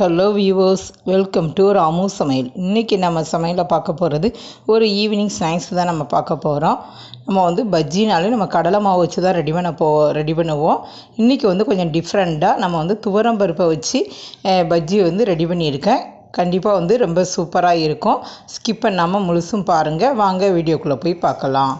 Hello viewers welcome to Ramu சமையல். இன்றைக்கி நம்ம சமையலில் பார்க்க போகிறது ஒரு ஈவினிங் ஸ்நாக்ஸ் தான் நம்ம பார்க்க போகிறோம் நம்ம வந்து பஜ்ஜினாலே நம்ம கடலை மாவு வச்சு தான் ரெடி பண்ண போ ரெடி பண்ணுவோம். இன்றைக்கி வந்து கொஞ்சம் டிஃப்ரெண்ட்டாக நம்ம வந்து துவரம் பருப்பை வச்சு பஜ்ஜி வந்து ரெடி பண்ணியிருக்கேன். கண்டிப்பாக வந்து ரொம்ப சூப்பராக இருக்கும். ஸ்கிப் பண்ணாமல் முழுசும் பாருங்கள் வாங்க வீடியோக்குள்ளே போய் பார்க்கலாம்.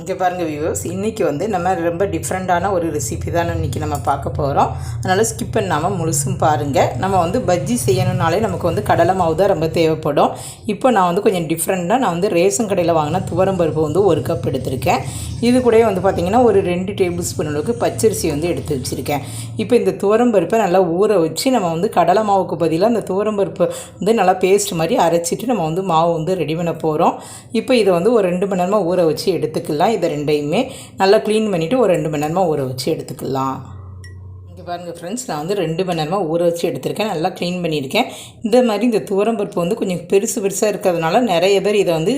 இங்கே பாருங்கள் வியூவர்ஸ் இன்றைக்கி வந்து நம்ம ரொம்ப டிஃப்ரெண்ட்டான ஒரு ரெசிபி தான் இன்றைக்கி நம்ம பார்க்க போகிறோம் அதனால் ஸ்கிப் பண்ணாமல் முழுசும் பாருங்கள் நம்ம வந்து பஜ்ஜி செய்யணுன்னாலே நமக்கு வந்து கடலை மாவு தான் ரொம்ப தேவைப்படும். இப்போ நான் வந்து கொஞ்சம் டிஃப்ரெண்ட்டாக நான் வந்து ரேஷன் கடையில் வாங்கின துவரம் பருப்பு வந்து ஒரு கப் எடுத்திருக்கேன். இது கூடயே வந்து பார்த்திங்கன்னா ஒரு ரெண்டு டேபிள் ஸ்பூன் அளவுக்கு பச்சரிசி வந்து எடுத்து வச்சுருக்கேன். இப்போ இந்த துவரம் பருப்பை நல்லா ஊற வச்சு நம்ம வந்து கடலை மாவுக்கு பதிலாக அந்த துவரம் பருப்பு வந்து நல்லா பேஸ்ட் மாதிரி அரைச்சிட்டு நம்ம வந்து மாவு வந்து ரெடி பண்ண போகிறோம் இப்போ இதை வந்து ஒரு ரெண்டு மணி நேரமாக ஊற வச்சு எடுத்துக்கலாம். இதை ரெண்டையுமே நல்லா க்ளீன் பண்ணிவிட்டு ஒரு ரெண்டு மணி நேரமாக ஊற வச்சு எடுத்துக்கலாம். இங்கே பாருங்கள் ஃப்ரெண்ட்ஸ் நான் வந்து ரெண்டு மணி நேரமாக ஊற வச்சு எடுத்திருக்கேன். நல்லா க்ளீன் பண்ணியிருக்கேன். இந்த மாதிரி இந்த துவரம்பருப்பு வந்து கொஞ்சம் பெருசு பெருசாக இருக்கிறதுனால நிறைய பேர் இதை வந்து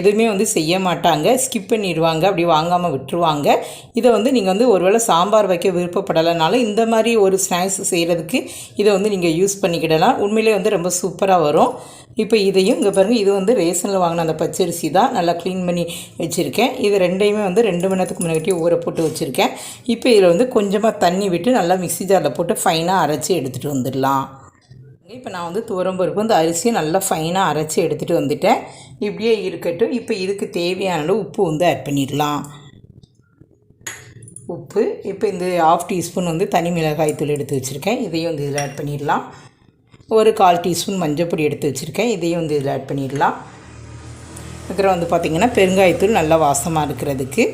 எதுவுமே வந்து செய்ய மாட்டாங்க. ஸ்கிப் பண்ணிடுவாங்க. அப்படி வாங்காமல் விட்டுருவாங்க. இதை வந்து நீங்கள் வந்து ஒருவேளை சாம்பார் வைக்க விருப்பப்படலைனாலும் இந்த மாதிரி ஒரு ஸ்நாக்ஸ் செய்கிறதுக்கு இதை வந்து நீங்கள் யூஸ் பண்ணிக்கிடலாம். உண்மையிலே வந்து ரொம்ப சூப்பராக வரும். இப்போ இதையும் இங்கே பாருங்கள் இது வந்து ரேஷனில் வாங்கின அந்த பச்சரிசி தான். நல்லா க்ளீன் பண்ணி வச்சுருக்கேன். இது ரெண்டையுமே வந்து ரெண்டு மணி நேரத்துக்கு முன்னாடி ஊற போட்டு வச்சுருக்கேன். இப்போ இதில் வந்து கொஞ்சமாக தண்ணி விட்டு நல்லா மிக்ஸி ஜாரில் போட்டு ஃபைனாக அரைச்சி எடுத்துகிட்டு வந்துடலாம். இப்போ நான் வந்து துவரம்பருப்பு இந்த அரிசியை நல்லா ஃபைனாக அரைச்சி எடுத்துகிட்டு வந்துட்டேன். இப்படியே இருக்கட்டும். இப்போ இதுக்கு தேவையான அளவு உப்பு வந்து ஆட் பண்ணிடலாம். உப்பு இப்போ இந்த ஆஃப் டீஸ்பூன் வந்து தனி மிளகாய் தூள் எடுத்து வச்சுருக்கேன். இதையும் வந்து இதில் ஆட் பண்ணிடலாம். ஒரு கால் டீஸ்பூன் மஞ்சப்பொடி எடுத்து வச்சுருக்கேன். இதையும் வந்து இதில் ஆட் பண்ணிடலாம். அப்புறம் வந்து பார்த்திங்கன்னா பெருங்காயத்தூள் நல்லா வாசமாக இருக்கிறதுக்கு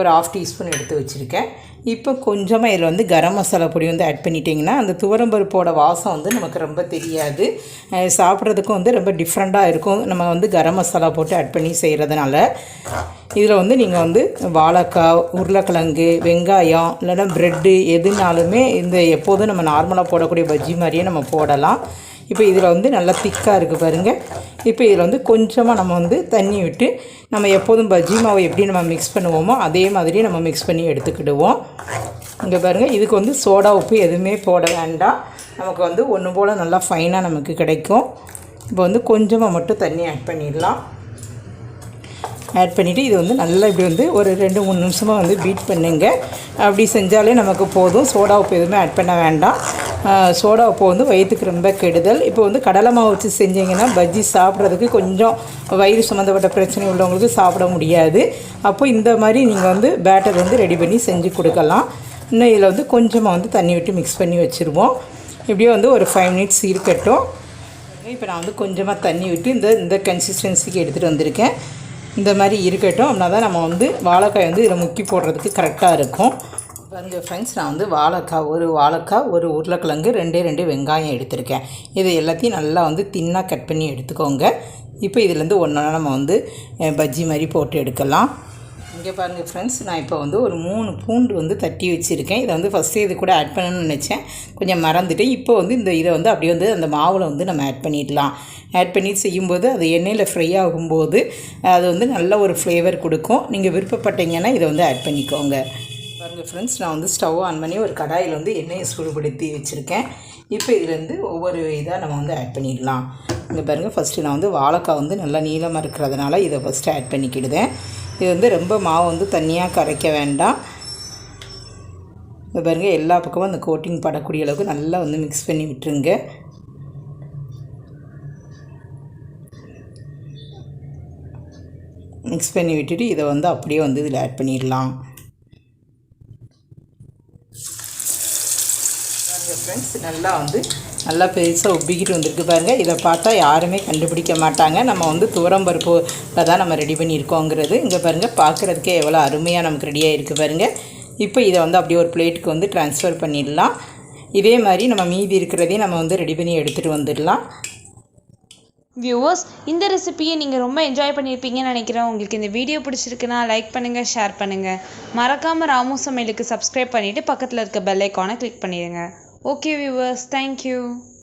ஒரு ஆஃப் டீஸ்பூன் எடுத்து வச்சுருக்கேன். இப்போ கொஞ்சமாக இதில் வந்து கரம் மசாலா பொடி வந்து ஆட் பண்ணிட்டிங்கன்னா அந்த துவரம்பருப்போட வாசம் வந்து நமக்கு ரொம்ப தெரியாது. சாப்பிட்றதுக்கும் வந்து ரொம்ப டிஃப்ரெண்ட்டாக இருக்கும். நம்ம வந்து கரம் மசாலா போட்டு ஆட் பண்ணி செய்கிறதுனால இதில் வந்து நீங்கள் வந்து வாழைக்காய் உருளைக்கிழங்கு வெங்காயம் இல்லைன்னா ப்ரெட்டு எதுனாலுமே இந்த எப்போதும் நம்ம நார்மலாக போடக்கூடிய பஜ்ஜி மாதிரியே நம்ம போடலாம். இப்போ இதில் வந்து நல்லா திக்காக இருக்குது பாருங்கள் இப்போ இதில் வந்து கொஞ்சமாக நம்ம வந்து தண்ணி விட்டு நம்ம எப்போதும் பஜ்ஜி மாவை எப்படி நம்ம மிக்ஸ் பண்ணுவோமோ அதே மாதிரி நம்ம மிக்ஸ் பண்ணி எடுத்துக்கிடுவோம். இங்கே பாருங்கள் இதுக்கு வந்து சோடா உப்பு எதுவுமே போட வேண்டாம். நமக்கு வந்து ஒன்று போல் நல்லா ஃபைனாக நமக்கு கிடைக்கும். இப்போ வந்து கொஞ்சமாக மட்டும் தண்ணி ஆட் பண்ணிடலாம். ஆட் பண்ணிவிட்டு இது வந்து நல்லா இப்படி வந்து ஒரு ரெண்டு மூணு நிமிஷமாக வந்து பீட் பண்ணுங்க. அப்படி செஞ்சாலே நமக்கு போதும். சோடா உப்பு எதுவுமே ஆட் பண்ண வேண்டாம். சோடா உப்பு வந்து வயிற்றுக்கு ரொம்ப கெடுதல். இப்போ வந்து கடலை மாவு வச்சு செஞ்சீங்கன்னா பஜ்ஜி சாப்பிட்றதுக்கு கொஞ்சம் வயிறு சம்மந்தப்பட்ட பிரச்சனை உள்ளவங்களுக்கு சாப்பிட முடியாது. அப்போ இந்த மாதிரி நீங்கள் வந்து பேட்டர் வந்து ரெடி பண்ணி செஞ்சு கொடுக்கலாம். இன்னும் இதில் வந்து கொஞ்சமாக வந்து தண்ணி விட்டு மிக்ஸ் பண்ணி வச்சுருவோம். இப்படியே வந்து ஒரு ஃபைவ் மினிட்ஸ் இருக்கட்டும். இப்போ நான் வந்து கொஞ்சமாக தண்ணி விட்டு இந்த இந்த கன்சிஸ்டன்சிக்கு எடுத்துகிட்டு வந்திருக்கேன். இந்த மாதிரி இருக்கட்டும். அப்படின்னா தான் நம்ம வந்து வாழைக்காய் வந்து இதில் முக்கி போடுறதுக்கு கரெக்டாக இருக்கும். பாருங்க ஃப்ரெண்ட்ஸ் நான் வந்து வாழைக்காய் ஒரு வாழைக்காய் ஒரு உருளைக்கிழங்கு ரெண்டே ரெண்டு வெங்காயம் எடுத்திருக்கேன். இது எல்லாத்தையும் நல்லா வந்து தின்னாக கட் பண்ணி எடுத்துக்கோங்க. இப்போ இதுலேருந்து ஒன்றா நம்ம வந்து பஜ்ஜி மாதிரி போட்டு எடுக்கலாம். இங்கே பாருங்கள் ஃப்ரெண்ட்ஸ் நான் இப்போ வந்து ஒரு மூணு பூண்டு வந்து தட்டி வச்சுருக்கேன். இதை வந்து ஃபஸ்ட்டு இது கூட ஆட் பண்ணணும்னு நினச்சேன். கொஞ்சம் மறந்துட்டு இப்போ வந்து இந்த இதை வந்து அப்படியே வந்து அந்த மாவில் வந்து நம்ம ஆட் பண்ணிடலாம். ஆட் பண்ணி செய்யும்போது அது எண்ணெயில் ஃப்ரை ஆகும்போது அது வந்து நல்ல ஒரு ஃப்ளேவர் கொடுக்கும். நீங்கள் விருப்பப்பட்டீங்கன்னா இதை வந்து ஆட் பண்ணிக்கோங்க. பாருங்கள் ஃப்ரெண்ட்ஸ் நான் வந்து ஸ்டவ் ஆன் பண்ணி ஒரு கடாயில் வந்து எண்ணெயை சூடுபடுத்தி வச்சுருக்கேன். இப்போ இதுலேருந்து ஒவ்வொரு இதாக நம்ம வந்து ஆட் பண்ணிடலாம். இங்கே பாருங்கள் ஃபஸ்ட்டு நான் வந்து வாழைக்காய் வந்து நல்லா நீளமாக இருக்கிறதுனால இதை ஃபஸ்ட்டு ஆட் பண்ணிக்கிடுதேன். இது வந்து ரொம்ப மாவு வந்து தனியாக கரைக்க வேண்டாம். இங்கே பாருங்கள் எல்லா பக்கமும் அந்த கோட்டிங் படக்கூடிய அளவுக்கு நல்லா வந்து மிக்ஸ் பண்ணி விட்டுருங்க. மிக்ஸ் பண்ணி விட்டுட்டு இதை வந்து அப்படியே வந்து இதில் ஆட் பண்ணிடலாம் பாருங்கள் ஃப்ரெண்ட்ஸ் நல்லா வந்து நல்லா பெருசாக உப்பிக்கிட்டு வந்திருக்கு பாருங்கள் இதை பார்த்தா யாருமே கண்டுபிடிக்க மாட்டாங்க. நம்ம வந்து துவரம்பருப்பில் தான் நம்ம ரெடி பண்ணியிருக்கோங்கிறது. இங்கே பாருங்கள் பார்க்குறதுக்கே எவ்வளோ அருமையாக நமக்கு ரெடியாக இருக்குது பாருங்கள் இப்போ இதை வந்து அப்படியே ஒரு பிளேட்டுக்கு வந்து ட்ரான்ஸ்ஃபர் பண்ணிடலாம். இதே மாதிரி நம்ம மீதி இருக்கிறதையும் நம்ம வந்து ரெடி பண்ணி எடுத்துகிட்டு வந்துடலாம். வியூவர்ஸ் இந்த ரெசிபியை நீங்கள் ரொம்ப என்ஜாய் பண்ணியிருப்பீங்கன்னு நினைக்கிறேன். உங்களுக்கு இந்த வீடியோ பிடிச்சிருக்குன்னா லைக் பண்ணுங்கள் ஷேர் பண்ணுங்கள் மறக்காமல் ராமு சமையலுக்கு சப்ஸ்கிரைப் பண்ணிவிட்டு பக்கத்தில் இருக்க பெல் ஐக்கானை கிளிக் பண்ணிடுங்க. okay viewers thank you.